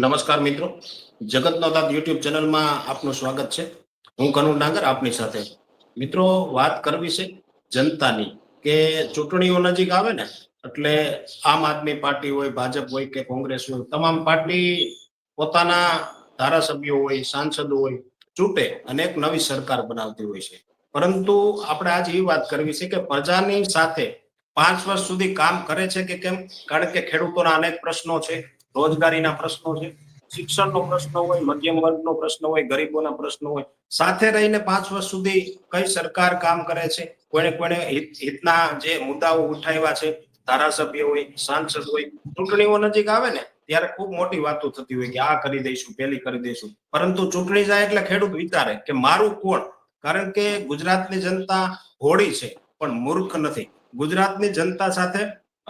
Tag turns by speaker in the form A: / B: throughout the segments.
A: નમસ્કાર મિત્રો. જગતનો તાત યુટ્યુબ ચેનલમાં આપનું સ્વાગત છે. હું કનુ ડાંગર આપની સાથે. મિત્રો, વાત કરવી છે જનતાની કે ચૂંટણીઓ નજીક આવે ને, એટલે આમ આદમી પાર્ટી હોય, ભાજપ હોય કે કોંગ્રેસ હોય, તમામ પાર્ટી પોતાના ધારાસભ્યો હોય, સાંસદો હોય, ચૂંટે અને એક નવી સરકાર બનાવતી હોય છે. પરંતુ આપણે આજે એ વાત કરવી છે કે પ્રજાની સાથે પાંચ વર્ષ સુધી કામ કરે છે કે કેમ? કારણ કે ખેડૂતોના અનેક પ્રશ્નો છે. રોજગારીના પ્રશ્નો છે, શિક્ષણનો પ્રશ્ન હોય, મધ્યમ વર્ગનો પ્રશ્ન હોય, ગરીબોના પ્રશ્નો હોય, સાથે રહીને પાંચ વર્ષ સુધી કઈ સરકાર કામ કરે છે, કોઈને હિત- હિતના જે મુદ્દાઓ ઉઠાવ્યા છે, ધારાસભ્ય હોય, સાંસદ હોય, ચૂંટણીઓ નજીક આવે ને, ત્યારે ખૂબ મોટી વાતો થતી હોય કે આ કરી દઈશું, પેલી કરી દઈશું. પરંતુ ચૂંટણી જાય એટલે ખેડૂત વિચારે કે મારું કોણ? કારણ કે ગુજરાતની જનતા હોળી છે, પણ મૂર્ખ નથી. ગુજરાતની જનતા સાથે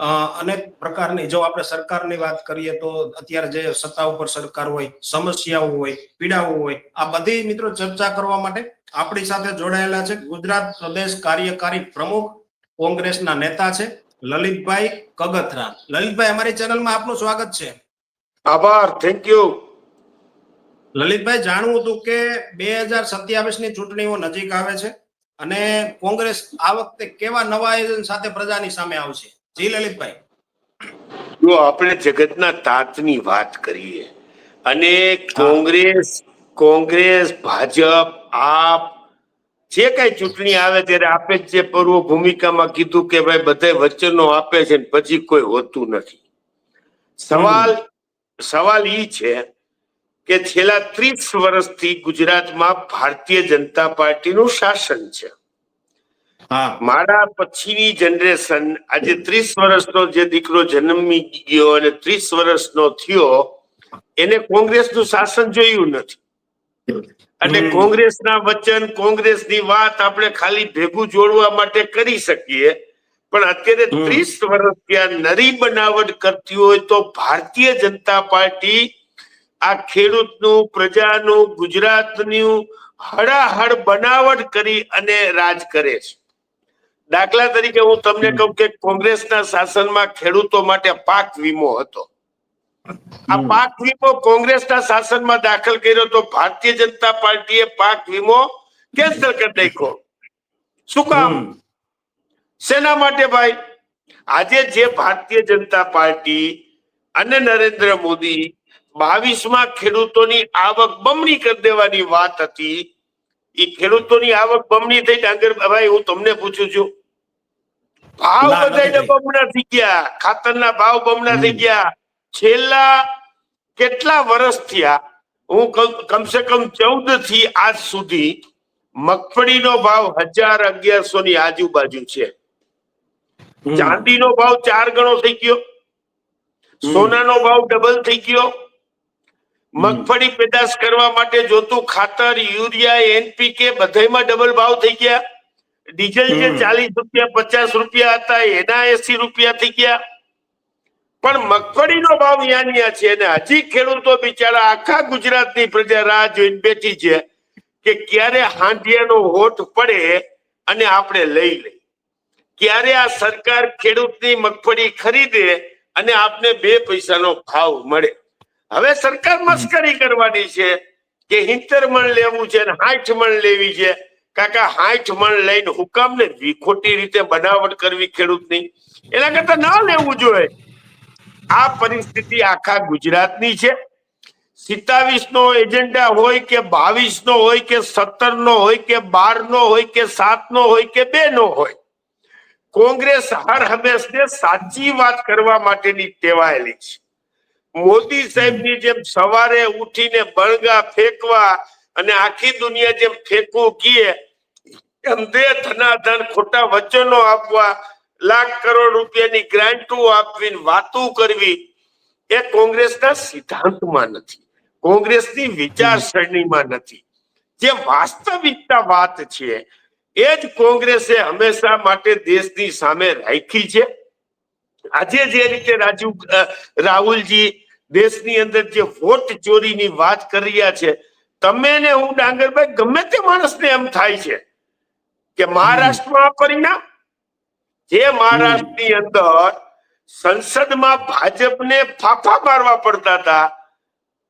A: અનેક પ્રકારની જો આપણે સરકારની વાત કરીએ તો અત્યારે જે સત્તા ઉપર સરકાર હોય સમસ્યાઓ હોય પીડાઓ હોય આ બધી મિત્રો ચર્ચા કરવા માટે આપણી સાથે જોડાયેલા છે. ગુજરાત પ્રદેશ કાર્યકારી પ્રમુખ કોંગ્રેસના નેતા છે લલિતભાઈ કગથરા. લલિતભાઈ અમારી ચેનલમાં આપનું સ્વાગત છે.
B: આભાર થેન્ક યુ
A: લલિતભાઈ જાણવું હતું કે બે હજાર સત્યાવીસની ચૂંટણીઓ નજીક આવે છે અને કોંગ્રેસ આ વખતે કેવા નવા આયોજન સાથે પ્રજાની સામે આવશે? જી લલિતભાઈ
B: જો આપણે જગતના તાતની વાત કરીએ, અને કોંગ્રેસ કોંગ્રેસ, ભાજપ, આપ જે કઈ ચૂંટણી આવે ત્યારે આપે જ પૂર્વ ભૂમિકામાં કીધું કે ભાઈ બધા વચનો આપે છે ને પછી કોઈ હોતું નથી. સવાલ સવાલ ઈ છે કે છેલ્લા ત્રીસ વર્ષથી ગુજરાતમાં ભારતીય જનતા પાર્ટીનું શાસન છે. મારા પછીની જનરેશન આજે ત્રીસ વર્ષનો જે દીકરો જન્મી ગયો અને ત્રીસ વર્ષનો થયો એને કોંગ્રેસનું શાસન જોયું નથી. એટલે કોંગ્રેસના વચન કોંગ્રેસની વાત આપણે ખાલી ભેગું જોડવા માટે કરી શકીએ પણ અત્યારે ત્રીસ વર્ષ ત્યાં નરી બનાવટ કરતી હોય તો ભારતીય જનતા પાર્ટી આ ખેડૂતનું પ્રજાનું ગુજરાતનું હડાહડ બનાવટ કરી અને રાજ કરે છે. દાખલા તરીકે હું તમને કહું કે કોંગ્રેસના શાસનમાં ખેડૂતો માટે પાક વીમો હતો. આ પાક વીમો કોંગ્રેસના શાસનમાં દાખલ કર્યો તો ભારતીય જનતા પાર્ટીએ પાક વીમો કેન્સલ કરી નાખ્યો. શું કામ. શેના માટે ભાઈ? આજે જે ભારતીય જનતા પાર્ટી અને નરેન્દ્ર મોદી બાવીસમાં ખેડૂતોની આવક બમણી કરી દેવાની વાત હતી એ ખેડૂતોની આવક બમણી થઈ ડાંગર ભાઈ હું તમને પૂછું છું ભાવ
A: બધા.
B: બમણા થઈ ગયા. ખાતરના ભાવ બમણા થઈ ગયા. છેલ્લા કેટલા વર્ષ થયા? હું કમ- કમસે કમ ચૌદથી આજ સુધી મગફળીનો ભાવ હજાર અગિયારસો ની આજુબાજુ છે. ચાંદીનો ભાવ ચાર ગણો થઈ ગયો. સોનાનો ભાવ ડબલ થઈ ગયો. મગફળી પેદાશ કરવા માટે જોતું ખાતર યુરિયા એનપીકે બધાયમાં ડબલ ભાવ થઈ ગયા. ડીઝલ જે ચાલીસ રૂપિયા પચાસ રૂપિયા હતા એના એસી રૂપિયા થઈ ગયા. પણ મગફળીનો ભાવ ન્યા ન્યા છે અને હજી ખેડૂતો બિચારા આખા ગુજરાતની પ્રજા રાહ જોઈને બેઠી છે કે ક્યારે હાંડિયાનો હોઠ પડે અને આપણે લઈ લઈએ. ક્યારે આ સરકાર ખેડૂતની મગફળી ખરીદે અને આપને બે પૈસાનો ભાવ મળે. હવે સરકાર મસ્કરી કરવાની છે કે હિંતર મણ લેવું છે અને હાઠ મણ લેવી છે. કાકા, હાઠ મણ લઈને હુકામ ને ખોટી રીતે બનાવટ કરવી ખેડૂતની એના કરતા ના લેવું જોઈએ. આ પરિસ્થિતિ આખા ગુજરાતની છે. સિત્તાવીસ નો એજન્ડા હોય કે બાવીસ નો હોય કે સત્તર નો હોય કે બાર નો હોય કે સાત નો હોય કે બે નો હોય, કોંગ્રેસ હર હંમેશને સાચી વાત કરવા માટેની ટેવાયેલી છે. મોદી સાહેબની જેમ સવારે ઉઠીને બળગા ફેંકવા અને આખી દુનિયા જેમ ફેંકવું એમ દે ધનાધન ખોટા વચનો આપવા, લાખ કરોડ રૂપિયાની ગ્રાન્ટો આપવી વાતો કરવી, એ કોંગ્રેસના સિદ્ધાંતમાં નથી. કોંગ્રેસની વિચારસરણીમાં નથી. જે વાસ્તવિકતા વાત છે, એ જ કોંગ્રેસે હંમેશા માટે દેશની સામે રાખી છે. આજે જે રીતે રાજુ રાહુલજી દેશની અંદર જે વોટ ચોરીની વાત કરી રહ્યા છે તમે ને હું ડાંગરભાઈ ગમે તે માણસને એમ થાય છે કે મહારાષ્ટ્રમાં પરિણામ? જે મહારાષ્ટ્રની અંદર સંસદમાં ભાજપને ફાફા મારવા પડતા હતા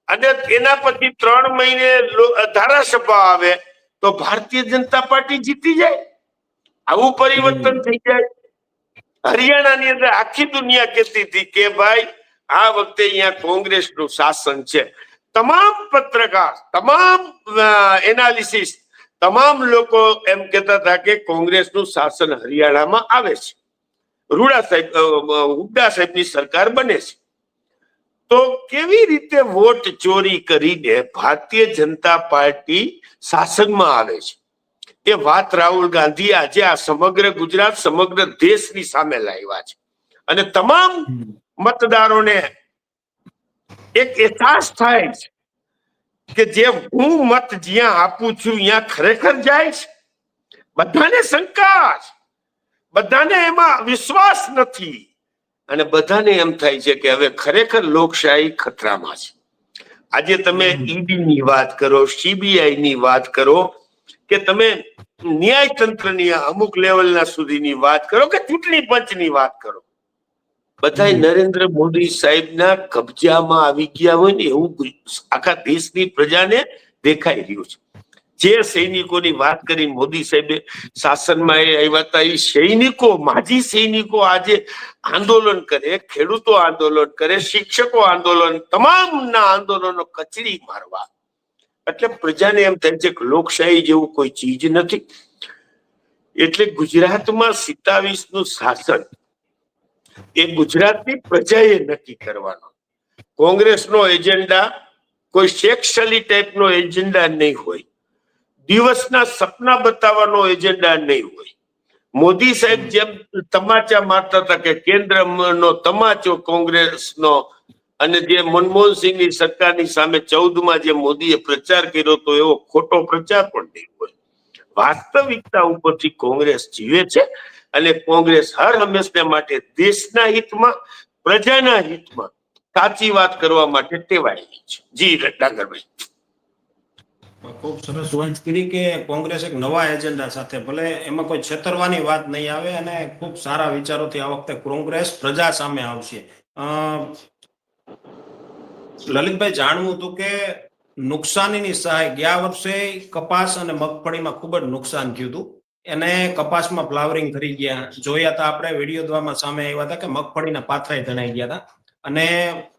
B: અને તેના પછી ત્રણ મહિને ધારાસભા આવે તો ભારતીય જનતા પાર્ટી જીતી જાય. આવું પરિવર્તન થઈ જાય. હરિયાણાની અંદર આખી દુનિયા કહેતી હતી કે ભાઈ આ વખતે અહીંયા કોંગ્રેસનું શાસન છે. તમામ પત્રકાર તમામ એનાલિસિસ તમામ લોકો એમ કહેતા હતા કે કોંગ્રેસનું શાસન હરિયાણામાં આવે છે. રૂડા સાહેબ હુડ્ડા સાહેબની સરકાર બને છે. તો કેવી રીતે વોટ ચોરી કરીને ભારતીય જનતા પાર્ટી શાસનમાં આવે છે? એ વાત રાહુલ ગાંધી આજે આ સમગ્ર ગુજરાત સમગ્ર દેશની સામે લાવ્યા છે. અને તમામ મતદારોને એક અહેસાસ થાય છે કે જે હું મત જ્યાં આપું છું ત્યાં ખરેખર જાય છે. બધાને શંકા બધાને એમાં વિશ્વાસ નથી. અને બધાને એમ થાય છે કે હવે ખરેખર લોકશાહી ખતરામાં છે. આજે તમે ઈડી ની વાત કરો સીબીઆઈ ની વાત કરો કે તમે ન્યાય તંત્રની અમુક લેવલના સુધીની વાત કરો કે ચૂંટણી પંચની વાત કરો. બધાય નરેન્દ્ર મોદી સાહેબના કબજામાં આવી ગયા હોય ને એવું આખા દેશની પ્રજાને દેખાઈ રહ્યું છે. જે સૈનિકોની વાત કરી મોદી સાહેબે શાસનમાં એ આવ્યા હતા એ સૈનિકો માજી સૈનિકો આજે આંદોલન કરે ખેડૂતો આંદોલન કરે શિક્ષકો આંદોલન તમામના આંદોલનો કચડી મારવા. એટલે પ્રજાને એમ થાય છે કે લોકશાહી જેવું કોઈ ચીજ નથી. એટલે ગુજરાતમાં સિત્તાવીસનું શાસન એ ગુજરાતની પ્રજાએ નક્કી કરવાનો. કોંગ્રેસનો એજન્ડા કોઈ શેખ ટાઈપનો એજન્ડા નહીં હોય. દિવસના સપના બતાવવાનો એજન્ડા નહીં હોય. મોદી સાહેબ જેમ તમાચા મારતા હતા કે કેન્દ્રનો તમાચો કોંગ્રેસનો અને જે મનમોહન સિંહની સરકારની સામે ચૌદમાં જે મોદીએ પ્રચાર કર્યો હતો એવો ખોટો પ્રચાર પણ નહીં હોય. વાસ્તવિકતા ઉપરથી કોંગ્રેસ જીવે છે. અને કોંગ્રેસ હર હંમેશને માટે દેશના હિતમાં, પ્રજાના હિતમાં સાચી વાત કરવા માટે ટેવાયેલી છે. જી ડાંગરભાઈ.
A: ખૂબ સરસ વાત કરી કે કોંગ્રેસ એક નવા એજન્ડા સાથે, ભલે એમાં કોઈ છેતરવાની વાત નહીં આવે અને ખૂબ સારા વિચારોથી આ વખતે કોંગ્રેસ પ્રજા સામે આવશે. લલિતભાઈ, જાણવું હતું કે નુકસાનીની સહાય ગયા વર્ષે કપાસ અને મગફળીમાં ખૂબ જ નુકસાન થયું હતું. એને કપાસમાં ફ્લાવરિંગ કરી ગયા. જોયા હતા આપણે વીડિયો દ્વારા સામે આવ્યા હતા કે મગફળીના પાથરાય તણાઈ ગયા હતા અને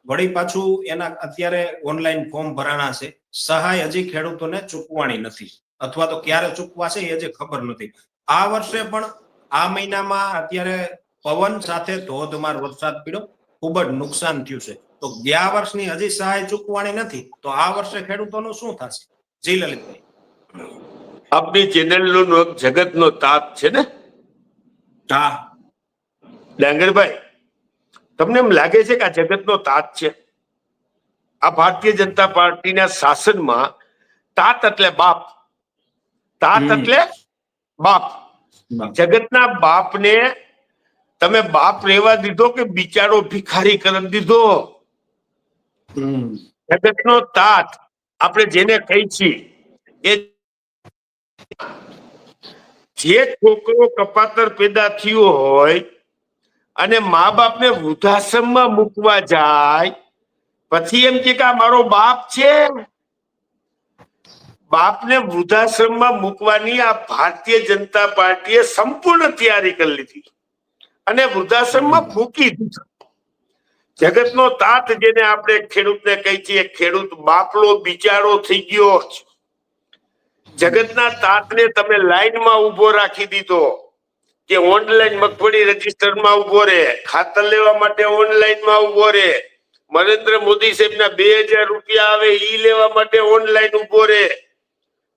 A: વળી પાછું એના અત્યારે ઓનલાઈન ફોર્મ ભરાણા છે. સહાય હજી ખેડૂતોને ચૂકવાણી નથી. અથવા તો ક્યારે ચૂકવાશે એ હજી ખબર નથી. આ વર્ષે પણ આ મહિનામાં અત્યારે પવન સાથે ધોધમાર વરસાદ પીડ્યો. ખૂબ જ નુકસાન થયું છે. તો ગયા વર્ષની હજી સહાય ચૂકવાણી નથી. તો આ વર્ષે ખેડૂતોનું શું થશે? જી લલિતભાઈ.
B: આપની ચેનલનું જગત જગતનો તાત છે ને?
A: હા.
B: ડાંગરભાઈ તમને એમ લાગે છે કે આ જગતનો તાત છે? આ ભારતીય જનતા પાર્ટીના શાસનમાં તાત એટલે બાપ. તાત એટલે બાપ. જગતના બાપને તમે બાપ રહેવા દીધો કે બિચારો ભિખારી કરી દીધો જગતનો તાત. આપણે જેને કહી છીએ એ જે છોકરો કપાતર પેદા થયો હોય અને મા બાપને વૃદ્ધાશ્રમમાં મૂકવા જાય, પછી એમ કે મારો બાપ છે. બાપને વૃદ્ધાશ્રમમાં મૂકવાની આ ભારતીય જનતા પાર્ટીએ સંપૂર્ણ તૈયારી કરી લીધી. અને વૃદ્ધાશ્રમમાં મૂકી દીધું. જગતનો તાત જેને આપણે ખેડૂતને કહી છીએ, ખેડૂત બાપલો બિચારો થઈ ગયો છે જગતના તાતને તમે લાઈનમાં ઊભો રાખી દીધો કે ઓનલાઈન મગફળી રજીસ્ટરમાં ઊભો રહે ખાતર લેવા માટે ઓનલાઈનમાં ઊભો રહે. નરેન્દ્ર મોદી સાહેબના બે હજાર રૂપિયા આવે ઈ લેવા માટે ઓનલાઈન ઊભો રહે.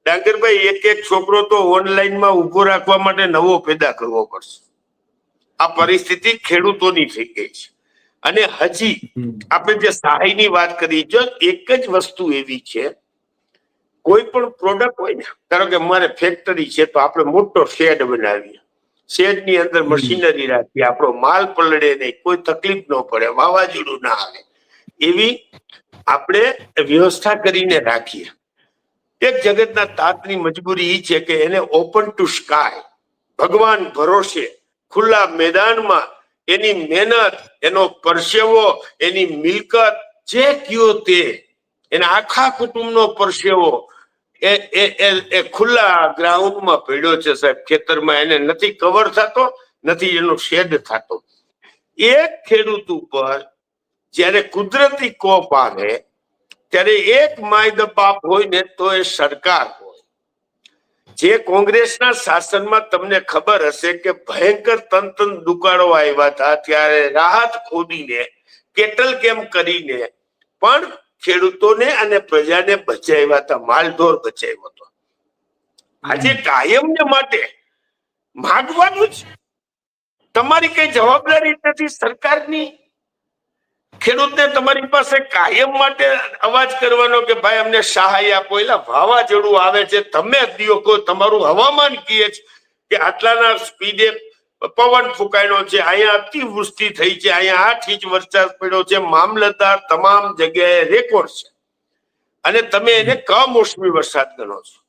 B: ડાંગરભાઈ એક એક છોકરો તો ઓનલાઈનમાં ઊભો રાખવા માટે નવો પેદા કરવો પડશે. આ પરિસ્થિતિ ખેડૂતોની થઈ ગઈ છે. અને હજી આપણે જે સહાયની વાત કરી જો એક જ વસ્તુ એવી છે કોઈ પણ પ્રોડક્ટ હોય ને ધારો કે મારે ફેક્ટરી છે તો આપણે મોટો શેડ બનાવીએ. શેડની અંદર મશીનરી રાખીએ આપણો માલ પલળે નહીં કોઈ તકલીફ ન પડે વાવાઝોડું ના આવે. એવી આપણે વ્યવસ્થા કરીને રાખીએ. એક જગતના તાતની મજબૂરી એ છે કે એને ઓપન ટુ સ્કાય ભગવાન ભરોસે ખુલ્લા મેદાનમાં એની મહેનત એનો પરસેવો એની મિલકત જે કયો તે એના આખા કુટુંબનો પરસેવો એ એ એ એ ખુલ્લા ગ્રાઉન્ડમાં પડ્યો છે સાહેબ. ખેતરમાં એને નથી કવર થતો, નથી એનો શેડ થતો. એક ખેડૂત ઉપર જ્યારે કુદરતી કોપ આવે, ત્યારે એક માય બાપ હોય ને તો એ સરકાર હોય. જે કોંગ્રેસના શાસનમાં તમને ખબર હશે કે ભયંકર તન તન દુકાળો આવ્યા હતા, ત્યારે રાહત ખોદીને, કેટલ કેમ કરીને, પણ ખેડૂતોને અને પ્રજાને બચાવ્યા હતા માલધોર બચાવ્યો હતો. આજે કાયમને માટે માગવાનું જ તમારી કઈ જવાબદારી નથી સરકારની? ખેડૂતને તમારી પાસે કાયમ માટે અવાજ કરવાનો કે ભાઈ અમને સહાય આપો. એલા વાવાઝોડું આવે છે તમે દિયો કહો તમારું હવામાન કહે છે કે આટલાના સ્પીડે પવન ફૂંકાયો છે અહીંયા અતિવૃષ્ટિ થઈ છે અહીંયા આઠ ઇંચ વરસાદ પડ્યો છે મામલતદાર તમામ જગ્યાએ રેકોર્ડ છે. અને તમે એને કમોસમી વરસાદ ગણો છો.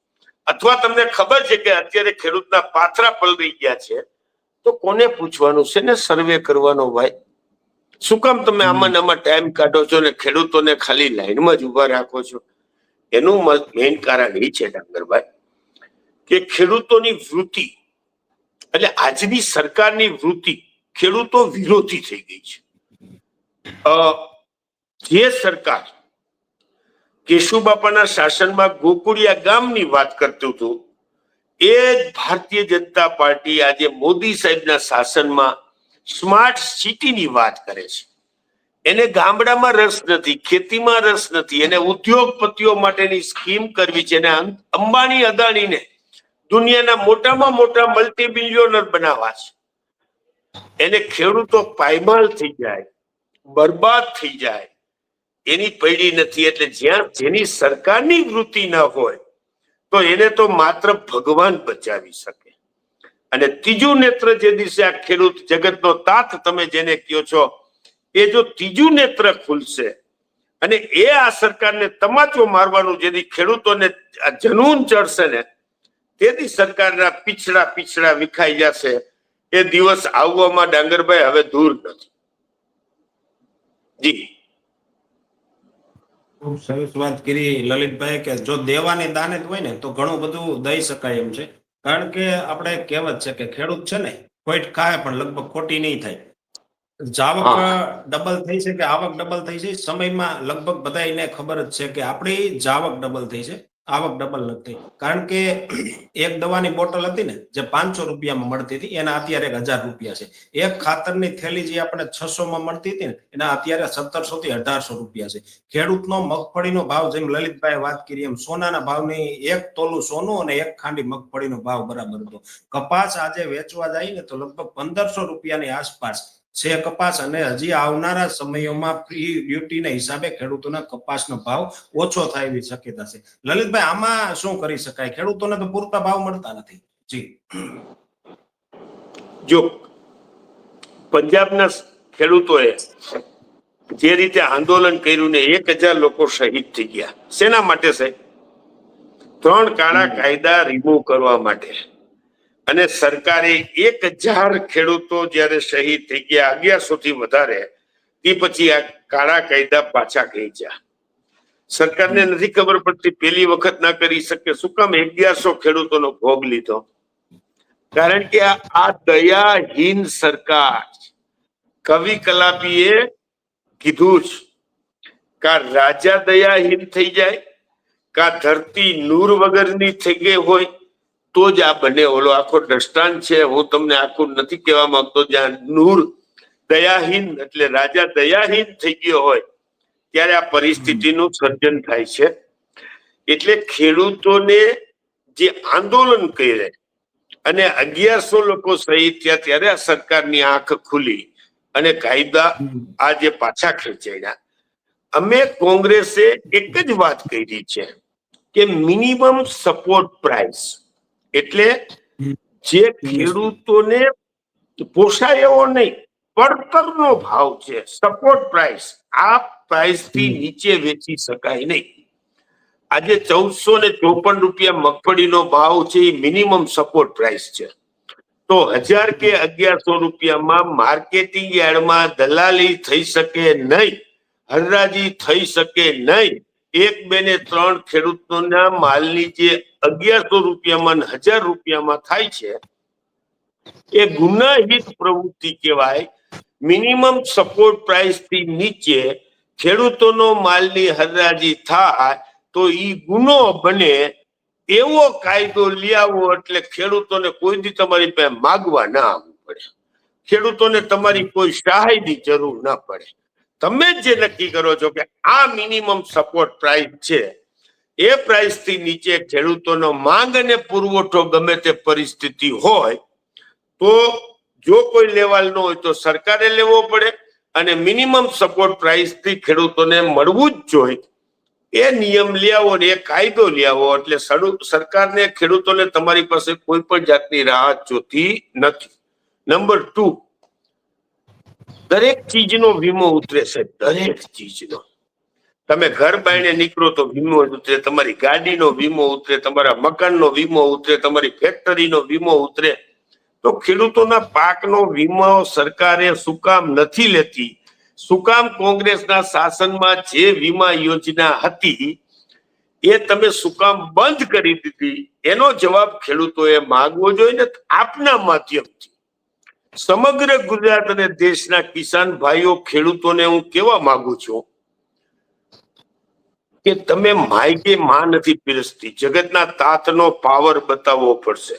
B: અથવા તમને ખબર છે કે અત્યારે ખેડૂતના પાથરા પલળી ગયા છે તો કોને પૂછવાનું છે ને સર્વે કરવાનો ભાઈ? શું કામ તમે આમાં આમાં ટાઈમ કાઢો છો ને ખેડૂતોને ખાલી લાઈનમાં જ ઊભા રાખો છો? એનું મેઇન કારણ એ છે ડાંગરભાઈ કે ખેડૂતોની વૃત્તિ એટલે આજની સરકારની વૃત્તિ ખેડૂતો વિરોધી થઈ ગઈ છે. જે સરકાર કેશુબાપાના શાસનમાં ગોકુળિયા ગામની વાત કરતું હતું, એ જ ભારતીય જનતા પાર્ટી આજે મોદી સાહેબના શાસનમાં સ્માર્ટ સિટીની વાત કરે છે. એને ગામડામાં રસ નથી, ખેતીમાં રસ નથી, એને ઉદ્યોગપતિઓ માટેની સ્કીમ કરવી છે, એને અંબાણી અદાણીને દુનિયાના મોટામાં મોટા મલ્ટી બિલિયોનર બનાવવા છે. એને ખેડૂતો પાયમાલ થઈ જાય, બરબાદ થઈ જાય. એની પૈડી નથી એટલે જ્યાં જેની સરકારની વૃત્તિ ન હોય, તો એને તો માત્ર ભગવાન બચાવી શકે. અને ત્રીજું નેત્ર જે દિવસે આ ખેડૂત જગતનો તાત તમે જેને કહો છો, એ જો ત્રીજું નેત્ર ખુલશે, અને એ આ સરકારને તમાચો મારવાનું જેથી ખેડૂતોને જનૂન ચડશે ને તેથી સરકારના પીછડા પીછડા વિખાઈ જશે. એ દિવસ આવવામાં ડાંગરભાઈ હવે દૂર નથી. જી.
A: ખૂબ સરસ વાત કરી લલિતભાઈ કે જો દેવાની દાને હોય ને તો ઘણું બધું દઈ શકાય એમ છે. કારણ કે આપણે કહેવત છે કે ખેડૂત છે ને ખોટ ખાય પણ લગભગ ખોટી નહીં થાય. જાવક ડબલ થઈ છે કે આવક ડબલ થઈ છે? સમયમાં લગભગ બધાને ખબર જ છે કે આપણી જાવક ડબલ થઈ છે. આવક ડબલ નથી કારણ કે એક દવાની બોટલ હતી ને, જે પાંચસો રૂપિયામાં મળતી હતી, એના અત્યારે હજાર રૂપિયા છે. એક ખાતરની થેલી જે આપણે છસો માં મળતી હતી ને, એના અત્યારે સત્તરસો થી અઢારસો રૂપિયા છે. ખેડૂતનો મગફળીનો ભાવ જેમ લલિતભાઈ વાત કરી, એમ સોનાના ભાવની એક તોલું સોનું અને એક ખાંડી મગફળીનો ભાવ બરાબર હતો. કપાસ આજે વેચવા જાય ને, તો લગભગ પંદરસો રૂપિયાની આસપાસ છે કપાસ અને હજી આવનારા સમયોમાં ફ્રી ડ્યુટીના હિસાબે ખેડૂતોના કપાસનો ભાવ ઓછો થાય એવી શક્યતા છે. લલિતભાઈ, આમાં શું કરી શકાય? ખેડૂતોને તો પૂરતા ભાવ મળતા નથી. જી.
B: જો પંજાબના ખેડૂતોએ જે રીતે આંદોલન કર્યું ને એક હજાર લોકો શહીદ થઈ ગયા. શેના માટે છે ત્રણ કાળા કાયદા રિમૂવ કરવા માટે. અને સરકારે એક હજાર ખેડૂતો જ્યારે શહીદ થઈ ગયા અગિયારસો થી વધારે તે પછી આ કાળા કાયદા પાછા ખેંચ્યા સરકારને નથી ખબર પડતી પેલી વખત ના કરી શકે. શું કામ અગિયારસો ખેડૂતોનો ભોગ લીધો? કારણ કે આ દયાહીન સરકાર કવિ કલાપીએ કીધું જ, કા રાજા દયાહીન થઈ જાય, કા ધરતી નૂર વગરની થઈ ગઈ હોય તો જ આ બને ઓલો આખો દ્રષ્ટાંત છે. હું તમને આખું નથી કહેવા માંગતો જ્યાં નૂર દયાહીન એટલે રાજા દયાહીન થઈ ગયો હોય ત્યારે આ પરિસ્થિતિનું સર્જન થાય છે. એટલે ખેડૂતોને જે આંદોલન કરે અને અગિયારસો લોકો શહીદ થયા ત્યારે આ સરકારની આંખ ખુલી અને કાયદા આજે પાછા ખેંચાયા અમે કોંગ્રેસે એક જ વાત કરી છે કે મિનિમમ સપોર્ટ પ્રાઇસ એટલે જે ખેડૂતોને પોસાય એવો નહીં પડતરનો ભાવ છે સપોર્ટ પ્રાઇસ આ પ્રાઇસથી નીચે વેચી શકાય નહીં. આજે ચૌદસો ને ચોપન રૂપિયા મગફળીનો ભાવ છે એ મિનિમમ સપોર્ટ પ્રાઇસ છે. તો હજાર કે અગિયારસો રૂપિયામાં માર્કેટિંગ યાર્ડમાં દલાલી થઈ શકે નહીં હરરાજી થઈ શકે નહીં એક, બે ને ત્રણ ખેડૂતોના માલની જે અગિયારસો રૂપિયામાં હજાર રૂપિયામાં થાય છે, એ ગુનાહિત પ્રવૃત્તિ કહેવાય. મિનિમમ સપોર્ટ પ્રાઇસથી નીચે ખેડૂતોનો માલની હરાજી થાય તો ઈ ગુનો બને એવો કાયદો લઈ આવો એટલે ખેડૂતોને કોઈ દી તમારી પાસે માગવા ના આવવું પડે. ખેડૂતોને તમારી કોઈ સહાયની જરૂર ના પડે. તમે જ નક્કી કરો છો કે આ મિનિમમ સપોર્ટ પ્રાઇસ છે, એ પ્રાઇસથી નીચે ખેડૂતોનો માંગ અને પુરવઠો ગમે તે પરિસ્થિતિ હોય, તો જો કોઈ લેવાલ ન હોય તો સરકારે લેવો પડે અને મિનિમમ સપોર્ટ પ્રાઇસથી ખેડૂતોને મળવું જ જોઈએ. એ નિયમ લઈ આવો ને એ કાયદો લઈ આવો એટલે સરકારને ખેડૂતોને તમારી પાસે કોઈ પણ જાતની રાહત જોતી નથી. નંબર ટુ દરેક ચીજનો વીમો ઉતરે છે, દરેક ચીજનો. તમે ઘર બાયણે નીકળો તો વીમો ઉતરે, તમારી ગાડીનો વીમો ઉતરે, તમારા મકાનનો વીમો ઉતરે, તમારી ફેક્ટરીનો વીમો ઉતરે. તો ખેડૂતોના પાકનો વીમો સરકારે શું નથી લેતી? શું કામ કોંગ્રેસના શાસનમાં જે વીમા યોજના હતી, એ તમે શું કામ બંધ કરી દીધી? એનો જવાબ ખેડૂતોએ માંગવો જોઈએ ને આપના માધ્યમથી. સમગ્ર ગુજરાત અને દેશના કિસાન ભાઈઓ, ખેડૂતોને હું કેવા માંગુ છું કે તમે માયકે માં નથી પીરસતી. જગતના તાતનો પાવર બતાવવો પડશે.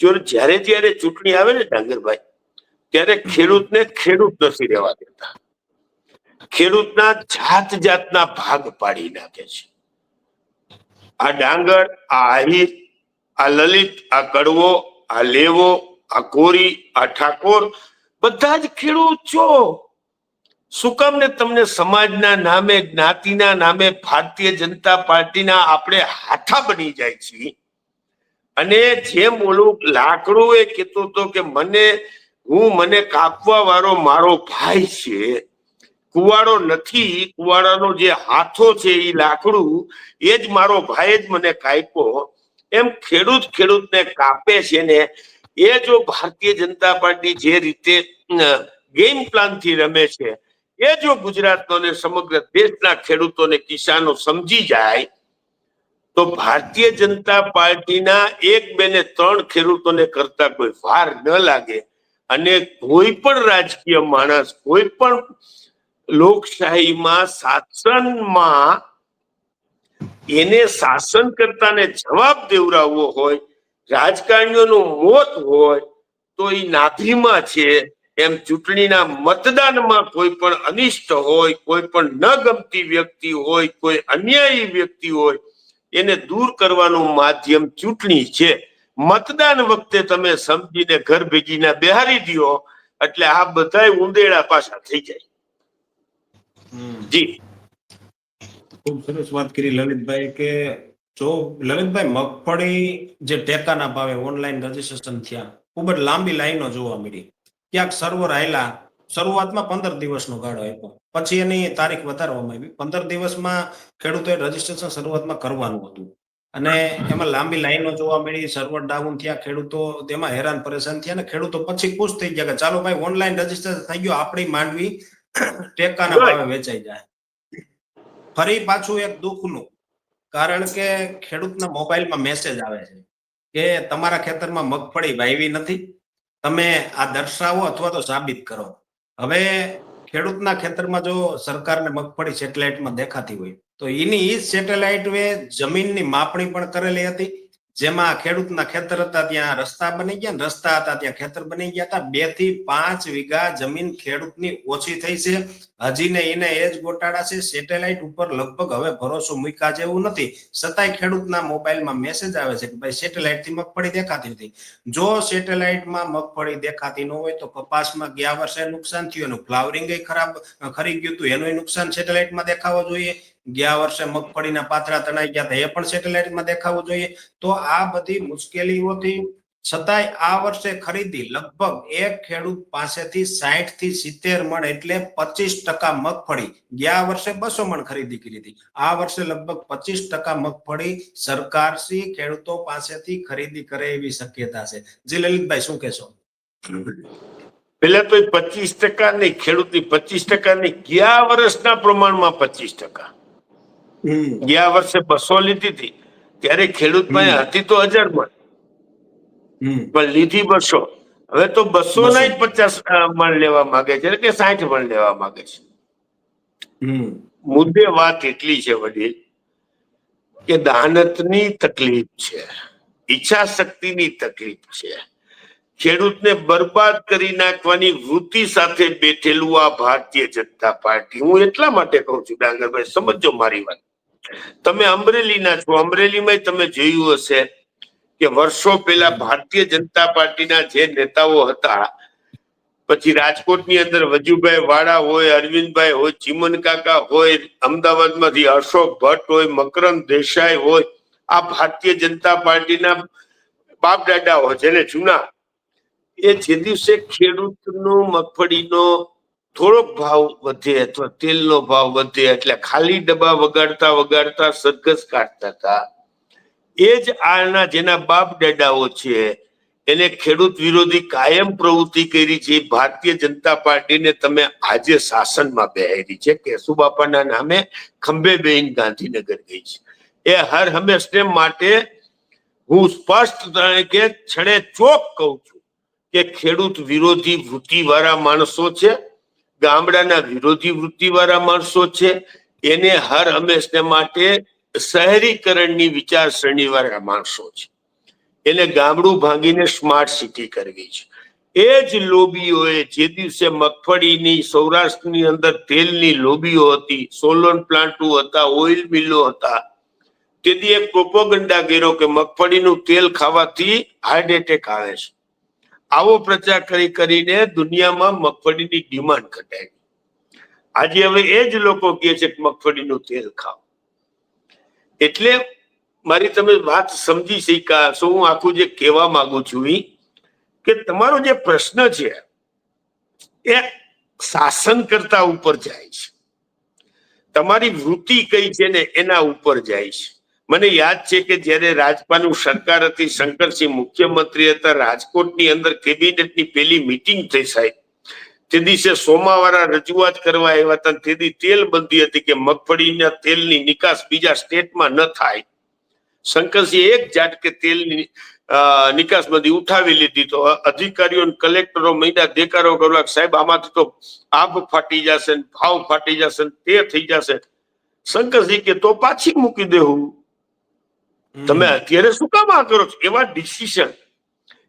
B: જો જ્યારે જ્યારે ચૂંટણી આવે ને ડાંગરભાઈ, ત્યારે ખેડૂતને ખેડૂત નથી રહેવા દેતા. ખેડૂતના જાત જાતના ભાગ પાડી નાખે છે. આ ડાંગર, આ આહિર, આ લલિત, આ કડવો, આ લેવો આ કોરી આ ઠાકોર, બધા જ ખેડૂત. છો શું કામ ને તમને સમાજના નામે, જ્ઞાતિના નામે ભારતીય જનતા પાર્ટીના આપણે હાથા બની જાય છીએ? અને જેમ ઓલું લાકડું એ કહેતો હતો કે મને, હું મને કાપવા વાળો મારો ભાઈ છે, કુવાડો નથી, કુવાડાનો જે હાથો છે એ લાકડું, એ જ મારો ભાઈ જ મને કાપ્યો. એમ ખેડૂત ખેડૂતને કાપે છે ને એ જો ભારતીય જનતા પાર્ટી જે રીતે ગેમ પ્લાનથી રમે છે, એ જો ગુજરાતનો ને સમગ્ર દેશના ખેડૂતોને, કિસાનો સમજી જાય, તો ભારતીય જનતા પાર્ટીના એક, બે ને ત્રણ ખેડૂતોને કરતા કોઈ વાર ન લાગે. અને કોઈ પણ રાજકીય માણસ, કોઈ પણ લોકશાહીમાં શાસનમાં એને શાસન કરતાને જવાબ દેવડાવવો હોય રાજકારણીઓનું મોત હોય તો એ નાભીમાં છે. એમ ચૂંટણીના મતદાનમાં કોઈ પણ અનિષ્ટ હોય કોઈ પણ ન ગમતી વ્યક્તિ હોય કોઈ અન્યાયી વ્યક્તિ હોય એને દૂર કરવાનું માધ્યમ ચૂંટણી છે. મતદાન વખતે તમે સમજીને ઘર ભેગીને બેહારી દ્યો એટલે આ બધા ઉંદેડા પાછા થઈ જાય. જી.
A: ખૂબ સરસ વાત કરી લલિતભાઈ કે જો લલિતભાઈ મગફળી જે ટેકાના ભાવે ઓનલાઈન રજીસ્ટ્રેશન થયા ખૂબ જ લાંબી લાઈનો જોવા મળી. ક્યાંક સર્વર આયલા શરૂઆતમાં પંદર દિવસનો ગાળો આપ્યો. પછી એની તારીખ વધારવામાં આવી. પંદર દિવસમાં ખેડૂતોએ રજીસ્ટ્રેશન શરૂઆતમાં કરવાનું હતું. અને એમાં લાંબી લાઈનો જોવા મળી સર્વર ડાઉન થયા ખેડૂતો તેમાં હેરાન પરેશાન થયા અને ખેડૂતો પછી ખુશ થઈ ગયા કે ચાલો ભાઈ ઓનલાઈન રજીસ્ટ્રેશન થઈ ગયું આપણી માંડવી ટેકાના ભાવે વેચાઈ જાય. ફરી પાછું એક દુઃખનું કારણ કે ખેડૂતના મોબાઈલમાં મેસેજ આવે છે કે તમારા ખેતરમાં મગફળી વાવી નથી, તમે આ દર્શાવો અથવા તો સાબિત કરો. હવે ખેડૂતના ખેતરમાં જો સરકારને મગફળી સેટેલાઇટમાં દેખાતી હોય, તો એની સેટેલાઇટ વે જમીનની માપણી પણ કરેલી હતી. જેમાં ખેડૂતના ખેતર હતા ત્યાં રસ્તા બની ગયા રસ્તા હતા ત્યાં ખેતર બની ગયા હતા. બેથી પાંચ વીઘા જમીન ખેડૂતની ઓછી થઈ છે. હજી ને એને એ જ ગોટાળા છે. સેટેલાઇટ ઉપર લગભગ હવે ભરોસો મૂક્યા જેવું નથી. છતાંય ખેડૂતના મોબાઈલમાં મેસેજ આવે છે કે ભાઈ સેટેલાઇટથી મગફળી દેખાતી નથી. જો સેટેલાઇટમાં મગફળી દેખાતી ન હોય તો કપાસમાં ગયા વર્ષે નુકસાન થયું. એનું ફ્લાવરિંગ ખરાબ ખરી ગયું હતું. એનું નુકસાન સેટેલાઇટમાં દેખાવો જોઈએ. ગયા વર્ષે મગફળીના પાત્રા તણાઈ ગયા હતા. એ પણ સેટેલાઇટમાં દેખાવું જોઈએ. તો આ બધી મુશ્કેલીઓથી છતાંય આ વર્ષે ખરીદી લગભગ એક ખેડૂત પાસેથી સાઠથી સિત્તેર મણ એટલે પચીસ ટકા મગફળી. ગયા વર્ષે બસો મણ ખરીદી કરી હતી. આ વર્ષે લગભગ પચીસ ટકા મગફળી સરકારશ્રી ખેડૂતો પાસેથી ખરીદી કરે એવી શક્યતા છે. જી લલિતભાઈ, શું કહેશો?
B: પેલા તો પચીસ ટકા નહીં ખેડૂતની પચીસ ટકા નહીં ગયા વર્ષના પ્રમાણમાં પચીસ ટકા. ગયા વર્ષે બસો લીધી હતી. ત્યારે ખેડૂત પાસે હતી તો હજાર મણ.
A: હમ.
B: પણ લીધી બસો. હવે તો બસો ના પચાસ મણ લેવા માંગે છે કે સાઠ મણ લેવા માંગે છે. મુદ્દે વાત એટલી છે વડીલ કે દાનતની તકલીફ છે. ઈચ્છા શક્તિની તકલીફ છે. ખેડૂતને બરબાદ કરી નાખવાની વૃત્તિ સાથે બેઠેલું આ ભારતીય જનતા પાર્ટી. હું એટલા માટે કહું છું ડાંગરભાઈ સમજો મારી વાત. તમે અમરેલીના છો. અમરેલીમાં તમે જોયું હશે કે વર્ષો પહેલા ભારતીય જનતા પાર્ટીના જે નેતાઓ હતા, પછી રાજકોટની અંદર વજુભાઈ વાળા હોય, અરવિંદભાઈ હોય, ચીમન કાકા હોય, અમદાવાદમાંથી અશોક ભટ્ટ હોય, મકરંદ દેસાઈ હોય, આ ભારતીય જનતા પાર્ટીના બાપ દાદા હોય જેને જૂના. એ જે દિવસે ખેડૂતનો, મગફળીનો થોડોક ભાવ વધે અથવા તેલનો ભાવ વધે એટલે ખાલી ડબ્બા વગાડતા વગાડતા સરઘસ કાઢતા હતા. એ જ આના જેના બાપ દાદાઓ છે, એને ખેડૂત વિરોધી કાયમ પ્રવૃત્તિ કરી છે. ભારતીય જનતા પાર્ટીને તમે આજે શાસનમાં બેહારી છે. કેશુબાપાના નામે ખંભે બેન ગાંધીનગર ગઈ છે. એ હર હંમેશને માટે હું સ્પષ્ટ તરીકે છડે ચોક કહું છું કે ખેડૂત વિરોધી વૃત્તિવાળા માણસો છે. ગામડાના વિરોધી વૃત્તિવાળા માણસો છે. એને હર હંમેશને માટે શહેરીકરણની વિચારસરણી વાળા માણસો છે. એને ગામડું ભાંગીને સ્માર્ટ સિટી કરવી છે. એ જ લોબીઓએ જે દિવસે મગફળીની, સૌરાષ્ટ્રની અંદર તેલની લોબીઓ હતી, સોલર પ્લાન્ટો હતા, ઓઇલ મિલો હતા. તેથી એક પ્રોપોગંડા કર્યો કે મગફળીનું તેલ ખાવાથી હાર્ટ એટેક આવે છે. આવો પ્રચાર કરી કરીને દુનિયામાં મગફળીની ડિમાન્ડ ઘટાડી. આજે હવે એ જ લોકો કહે છે કે મગફળીનું તેલ ખાઓ. એટલે મારી તમે વાત સમજી શક્યા છો હું આખું જે કહેવા માંગુ છું કે તમારો જે પ્રશ્ન છે, એ શાસન કરતા ઉપર જાય છે. તમારી વૃત્તિ કઈ છે ને એના ઉપર જાય છે. મને યાદ છે કે જ્યારે રાજપાનું સરકાર હતી, શંકરસિંહ મુખ્યમંત્રી હતા, રાજકોટની અંદર કેબિનેટની પહેલી મિટિંગ થઈ સાહેબ. તે દિવસે સોમાવાળા રજૂઆત કરવા આવ્યા હતા તે દી તેલ બંધી હતી કે મગફળીના તેલની નિકાસ બીજા સ્ટેટમાં ન થાય. શંકરસિંહ એક ઝાટકે તેલની નિકાસ બધી ઉઠાવી લીધી તો અધિકારીઓ કલેક્ટરો મહિના દેકારો કરવા સાહેબ, આમાંથી તો આભ ફાટી જશે ભાવ ફાટી જશે તે થઈ જશે. શંકરસિંહ કે તો પાછી મૂકી દેવું. તમે અત્યારે શું કામ આ કરો છો? એવા ડિસિશન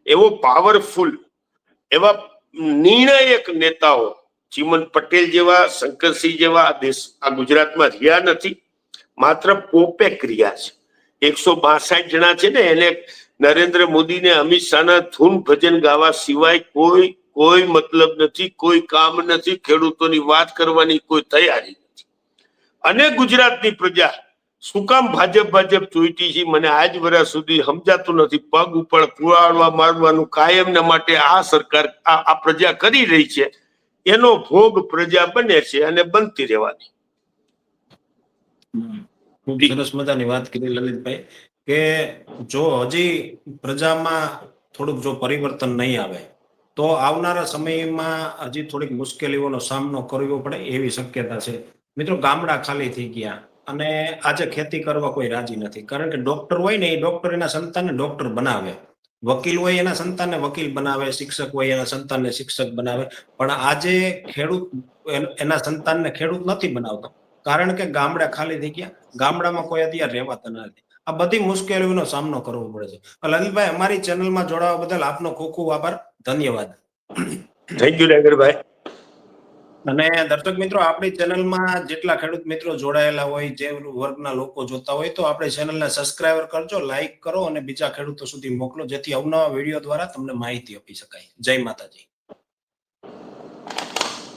B: એવો પાવરફુલ એવા નિર્ણાયક નેતાઓ, ચીમન પટેલ જેવા, શંકરસિંહ જેવા દેશ, આ ગુજરાતમાં રહ્યા નથી. માત્ર પોપે ક્રિયા છે. એકસો બાસઠ જણા છે ને, એને નરેન્દ્ર મોદીને અમિત શાહના ધૂન ભજન ગાવા સિવાય કોઈ કોઈ મતલબ નથી, કોઈ કામ નથી, ખેડૂતોની વાત કરવાની કોઈ તૈયારી નથી. અને ગુજરાતની પ્રજા શું કામ ભાજપ ભાજપ ચોઈટી છે? મને આજ વર્ષ સુધી સમજાતું નથી. પગ ઉપર કુવાડવા મારવાનું કાયમને માટે આ સરકાર આ પ્રજા કરી રહી છે. એનો ભોગ પ્રજા બને છે અને બનતી રહેવાની.
A: ખૂબ સરસ મજાની વાત કરી લલિતભાઈ કે જો હજી પ્રજામાં થોડુંક જો પરિવર્તન નહીં આવે, તો આવનારા સમયમાં હજી થોડીક મુશ્કેલીઓનો સામનો કરવો પડે એવી શક્યતા છે. મિત્રો ગામડા ખાલી થઈ ગયા. અને આજે ખેતી કરવા કોઈ રાજી નથી. કારણ કે ડોક્ટર હોય ને એ ડોક્ટર એના સંતાનને ડોક્ટર બનાવે. વકીલ હોય એના સંતાનને વકીલ બનાવે, શિક્ષક હોય એના સંતાનને શિક્ષક બનાવે. પણ આજે ખેડૂત એના સંતાનને ખેડૂત નથી બનાવતો. કારણ કે ગામડા ખાલી થઈ ગયા. ગામડામાં કોઈ અત્યારે રહેવાતા નથી આ બધી મુશ્કેલીઓનો સામનો કરવો પડે છે. લલિતભાઈ અમારી ચેનલમાં જોડાવા બદલ આપનો ખૂબ ખૂબ આભાર. ધન્યવાદ.
B: થેન્ક યુ ડાગરભાઈ
A: અને દર્શક મિત્રો, આપણી ચેનલમાં જેટલા ખેડૂત મિત્રો જોડાયેલા હોય, જે વર્ગના લોકો જોતા હોય, તો આપણે ચેનલને સબસ્ક્રાઈબર કરજો લાઈક કરો અને બીજા ખેડૂતો સુધી મોકલો, જેથી અવનવા વીડિયો દ્વારા તમને માહિતી આપી શકાય. જય માતાજી.